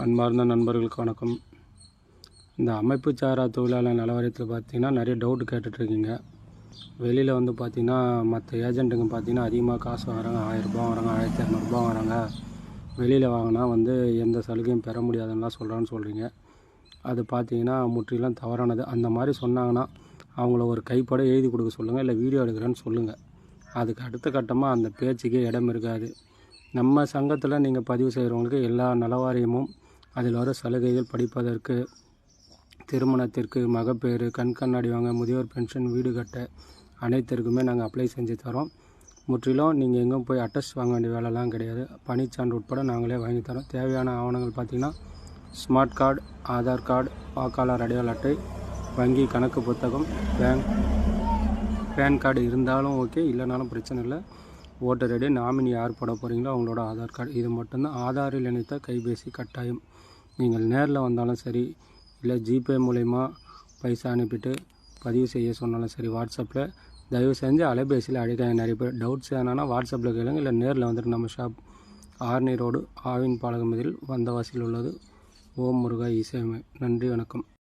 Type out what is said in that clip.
அன்பார்ந்த நண்பர்களுக்கு வணக்கம். இந்த அமைப்பு சாரா தொழிலாளர் நலவாரியத்தில் பார்த்தீங்கன்னா நிறைய டவுட் கேட்டுட்ருக்கீங்க. வெளியில் வந்து பார்த்தீங்கன்னா மற்ற ஏஜென்ட்டுங்க பார்த்தீங்கன்னா அதிகமாக காசு வாங்குறாங்க. ஆயிரரூபா வராங்க ஆயிரத்தி இரநூறுபா வராங்க வெளியில் வாங்கினா வந்து எந்த சலுகையும் பெற முடியாதுன்னா சொல்கிறான்னு சொல்கிறீங்க அது பார்த்தீங்கன்னா முற்றிலும் தவறானது. அந்த மாதிரி சொன்னாங்கன்னா அவங்கள ஒரு கைப்பட எழுதி கொடுக்க சொல்லுங்கள் இல்லை வீடியோ எடுக்கிறேன்னு சொல்லுங்கள் அதுக்கு அடுத்த கட்டமாக அந்த பேச்சுக்கே இடம் இருக்காது. நம்ம சங்கத்தில் நீங்கள் பதிவு செய்கிறவங்களுக்கு எல்லா நலவாரியமும் அதில் வர சலுகைகள் படிப்பதற்கு திருமணத்திற்கு மகப்பேறு கண் கண்ணாடி வாங்க முதியோர் பென்ஷன் வீடு கட்ட அனைத்திற்குமே நாங்கள் அப்ளை செஞ்சு தரோம். முற்றிலும் நீங்கள் எங்கேயும் போய் அட்டஸ்ட் வாங்க வேண்டிய வேலைலாம் கிடையாது. பணிச்சான்று உட்பட நாங்களே வாங்கி தரோம். தேவையான ஆவணங்கள் பார்த்திங்கன்னா ஸ்மார்ட் கார்டு ஆதார் கார்டு வாக்காளர் அடையாள அட்டை வங்கி கணக்கு புத்தகம் பேங்க் பேன் கார்டு இருந்தாலும் ஓகே இல்லைனாலும் பிரச்சனை இல்லை. ஓட்டர் ஐடி நாமினி யார் போட போகிறீங்களோ அவங்களோட ஆதார் கார்டு. இது மட்டும்தான். ஆதாரில் இணைத்த கைபேசி கட்டாயம். நீங்கள் நேரில் வந்தாலும் சரி இல்லை ஜிபே மூலயமா பைசா அனுப்பிட்டு பதிவு செய்ய சொன்னாலும் சரி வாட்ஸ்அப்பில் தயவு செஞ்சு அலைபேசியில் அழைக்காங்க நிறைய பேர் டவுட்ஸ் என்னன்னா வாட்ஸ்அப்பில் கேளுங்க இல்லை நேரில் வந்துட்டு நம்ம ஷாப் ஆர்னி ரோடு ஆவின் பாலகமதில் வந்தவாசியில் உள்ளது. ஓம் முருகா இசையமை நன்றி வணக்கம்.